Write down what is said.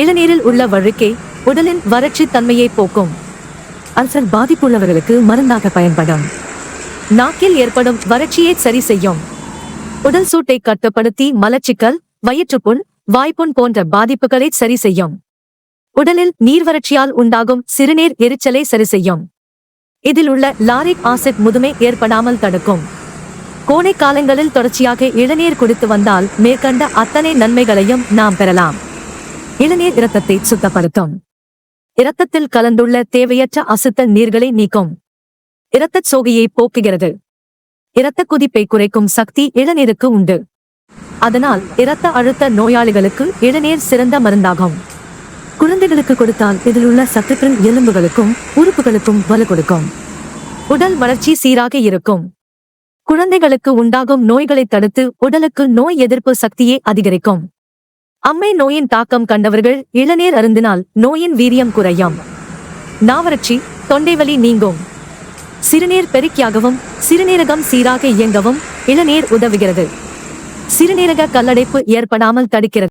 இளநீரில் உள்ள வழுக்கை உடலின் வறட்சி தன்மையை போக்கும். அல்சர் பாதிப்புள்ளவர்களுக்கு மருந்தாக பயன்படும். நாக்கில் ஏற்படும் வறட்சியை சரி செய்யும். உடல் சூட்டை கட்டுப்படுத்தி மலச்சிக்கல் வயிற்றுப்புண் வாய்ப்புண் போன்ற பாதிப்புகளை சரி செய்யும். உடலில் நீர்வறட்சியால் உண்டாகும் சிறுநீர் எரிச்சலை சரி செய்யும். இதில் உள்ள லாரிக் ஆசிட் முதுமை ஏற்படாமல் தடுக்கும். கோடை காலங்களில் தொடர்ச்சியாக இளநீர் குடித்து வந்தால் மேற்கண்ட அத்தனை நன்மைகளையும் நாம் பெறலாம். இளநீர் இரத்தத்தை சுத்தப்படுத்தும். இரத்தத்தில் கலந்துள்ள தேவையற்ற அசுத்த நீர்களை நீக்கும். இரத்தச் சோகையை போக்குகிறது. இரத்த குதிப்பை குறைக்கும் சக்தி இளநீருக்கு உண்டு. அதனால் இரத்த அழுத்த நோயாளிகளுக்கு இளநீர் சிறந்த மருந்தாகும். குழந்தைகளுக்கு கொடுத்தால் இதில் உள்ள சத்துக்கள் எலும்புகளுக்கும் உறுப்புகளுக்கும் வலு கொடுக்கும். உடல் வளர்ச்சி சீராக இருக்கும். குழந்தைகளுக்கு உண்டாகும் நோய்களை தடுத்து உடலுக்கு நோய் எதிர்ப்பு சக்தியை அதிகரிக்கும். அம்மை நோயின் தாக்கம் கண்டவர்கள் இளநீர் அருந்தினால் நோயின் வீரியம் குறையும். நாவரட்சி தொண்டைவலி நீங்கும். சிறுநீர் பெருக்கியாகவும் சிறுநீரகம் சீராக இயங்கவும் இளநீர் உதவுகிறது. சிறுநீரக கல்லடைப்பு ஏற்படாமல் தடுக்கிறது.